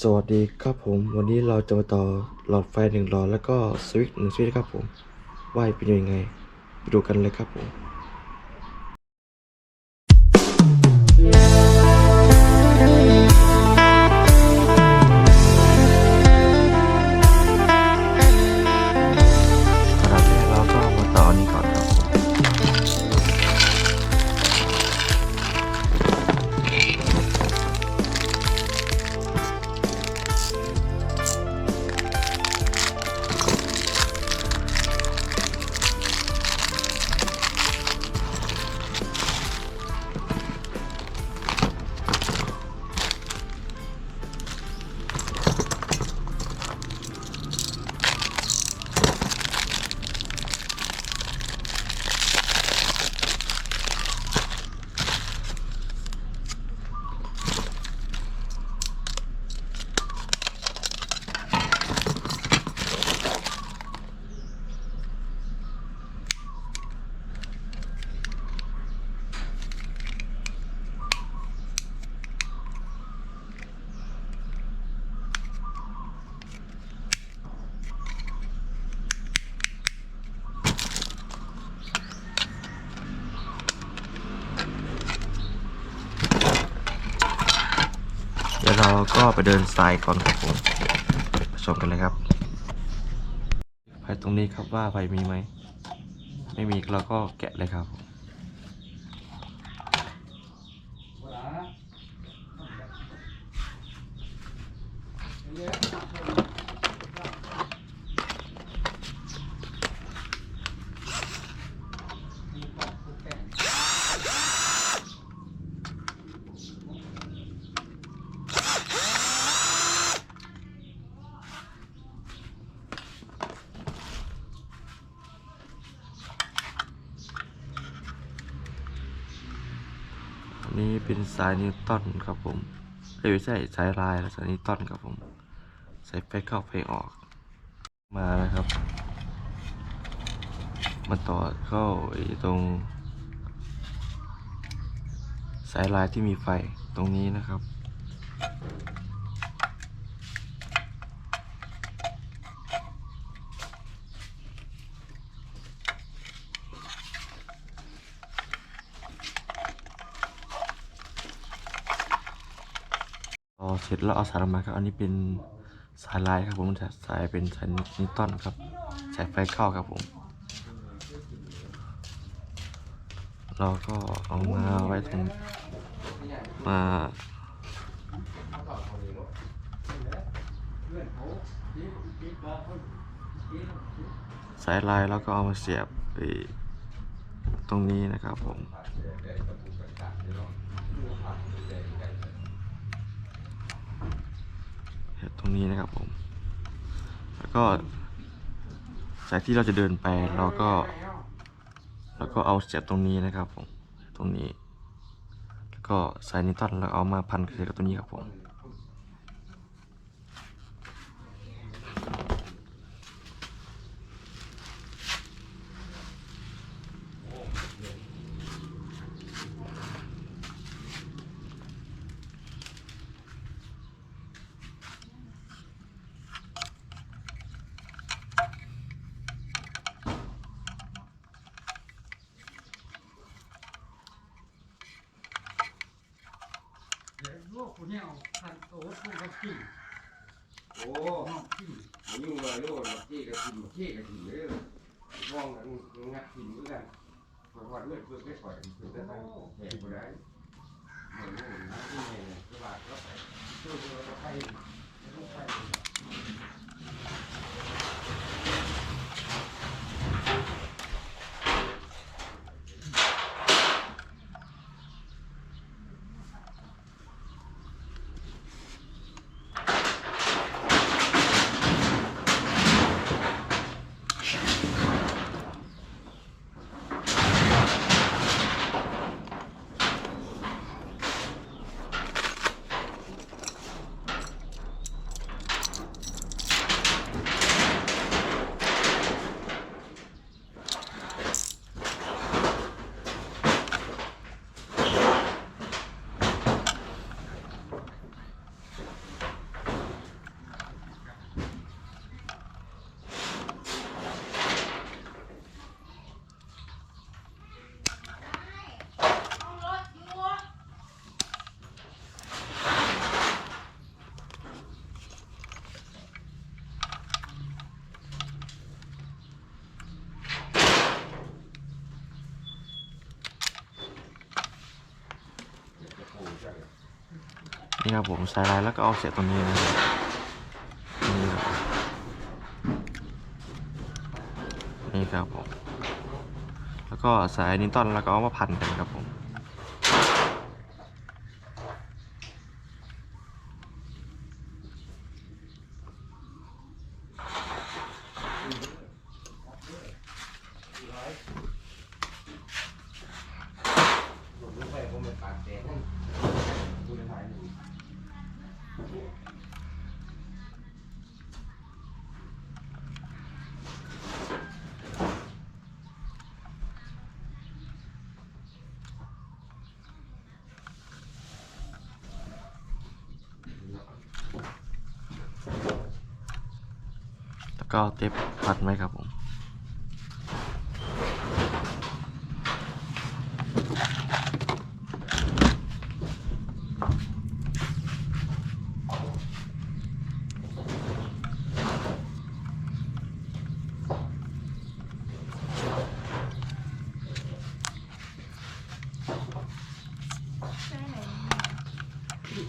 สวัสดีครับผม วันนี้เราจะมาต่อหลอดไฟหนึ่งหลอดแล้วก็สวิตช์หนึ่งสวิตช์ครับผมว่าเป็นยังไงไปดูกันเลยครับผม ไปเดินทรายก่อนครับผมชมกันเลยครับไฟตรงนี้ครับว่าไฟมีไหม ไม่มีเราก็แกะเลยครับ เป็นสายนิวตันครับผมเอ้ยไม่ใช่สายลายและสายนิวตันครับผม ใส่ไฟเข้าไฟออก มานะครับ มาต่อเข้าตรง สายลายที่มีไฟตรงนี้นะครับ พอ เร็จแล้วเอาสายออกมาครับอันนี้เป็นสายลายครับผมสายเป็นสายนิวตันครับสายไฟเข้าครับผม เราก็เอามาไว้ตรงมาสายลายแล้วก็เอามาเสียบไปตรงนี้นะครับผม ตรงนี้นะครับผม แล้วก็ จากที่เราจะเดินไปเราก็ แล้วก็เอาเสียบตรงนี้นะครับผม ตรงนี้ แล้วก็สายนิวตันแล้วเอามาพันกับตรงนี้ครับผม ลูกคนนี้เอา พันโต๊ะลูกก็ขี่โอ้น้องขี่มันยิ่งเลยโลดมาขี้กระถิ่นมาขี้กระถิ่นเลยมองกันงัดถิ่นด้วยกันพอพอเลือดเพื่อไม่ปล่อยเพื่อจะตั้งแห่ก็ได้เหมือนเหมือนที่แห่กระบาดก็ไปช่วยเราไปไม่ต้องไป ค นี่ครับผมใส่ลายแล้วก็เอาเสียตัวนี้นะครับนี่ครับนี่ครับผมแล้วก็สายนิวตันแล้วก็เอามาพันกันครับผมรู้ไปผมเป็นปากแดงนั่นดูในถ่ายหนึ่ง แล้ว ก็เอาเทปพันไว้ครับผม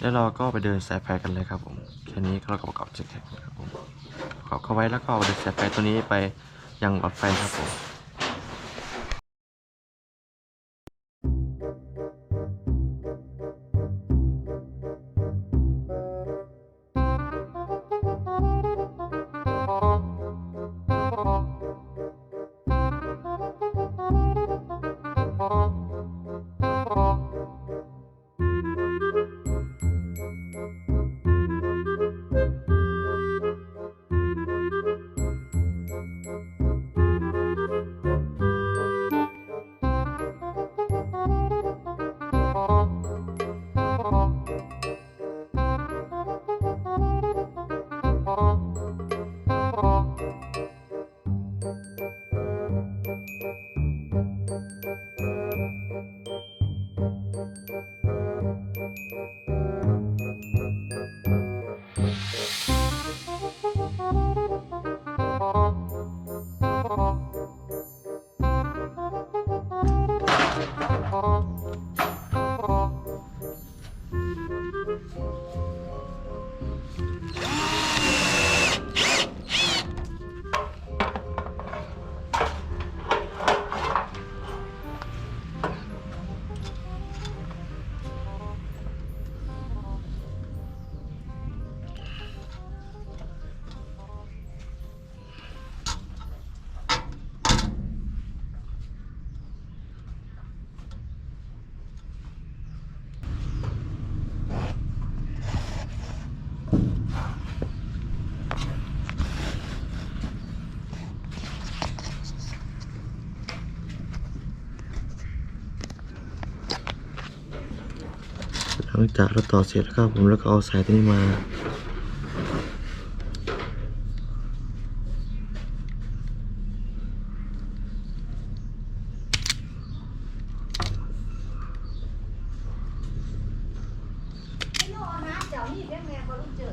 แล้วเราก็ไปเดินสายไฟกันเลยครับผม แค่นี้เราก็ประกอบเช็คครับ ผมประกอบเข้าไว้แล้วก็เอาเดินสายไฟตัวนี้ไปยังหลอดไฟครับผม ลังจากเราต่อเสร็จแล้วครับผมแล้วก็เอาสายตัวนี้มาไม่รู้เอาน้ำเจ้านี่เลี้ยงแมวก็รู้เจอ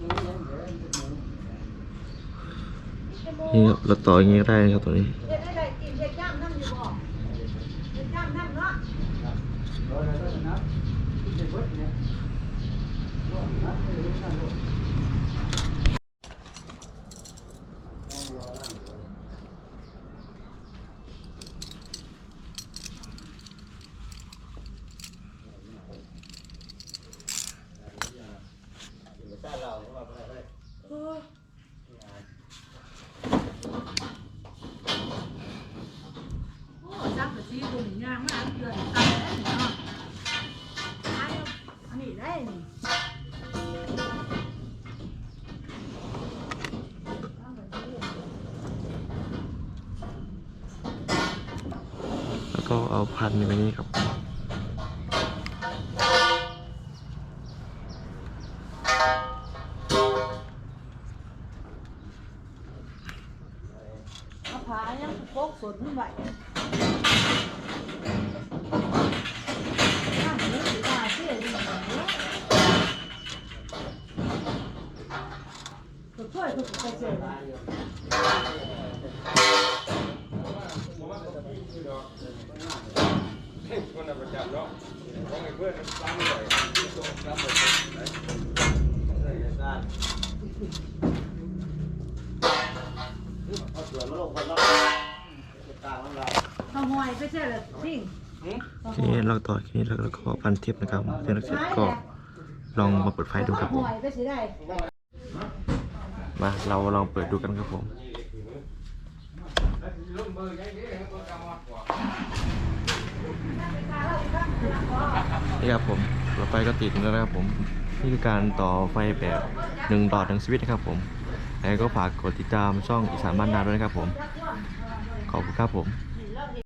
นี่เป็นโมนี่ครับเราต่ออย่างนี้ก็ได้นะครับตัวนี้ เฮ็ดได้ได้กินเฮ็ดย่างน้ำอยู่าน้ำเร้อยแล้วก็นับที่จะเบิดเนี่ยร้อยนับไปเลยนั่นโลด โอ้จักกะซีบุญย่างมาเดือนตายแล้วเนาะ อันนี้ได้นี่ แล้ว ก็เอาพันไว้นี่ครับ เอาผ้ายังโปกสดไว้น้ำนี่สิว่าเสียดีเนาะก็ช่วยก็ไปเจอคนละประจำเนาะของไอ้เพื่อนสามร้อยที่สองสามร้อยเอาเสือมาลงคนละกลาง เราเขาหอยไปเช่เลยทิ้งโอเคเราต่อแค่นี้แล้วก็พันเทียบนะครับเสร็จแล้วเสร็จก็ลองมาเปิดไฟดูครับผมอยไปสิได้มาเราลองเปิดดูกันครับผม ลงเบอร์ยังไงให้คนกำมัดกว่า นี่ครับผมต่อไฟก็ติดแล้วนะครับผมนี่คือการต่อไฟแบบหนึ่งดอทหนึ่งสวิตช์นะครับผมแล้วก็ฝากกดติดตามช่องอีสานบ้านนาด้วยนะครับผม ขอบคุณครับผม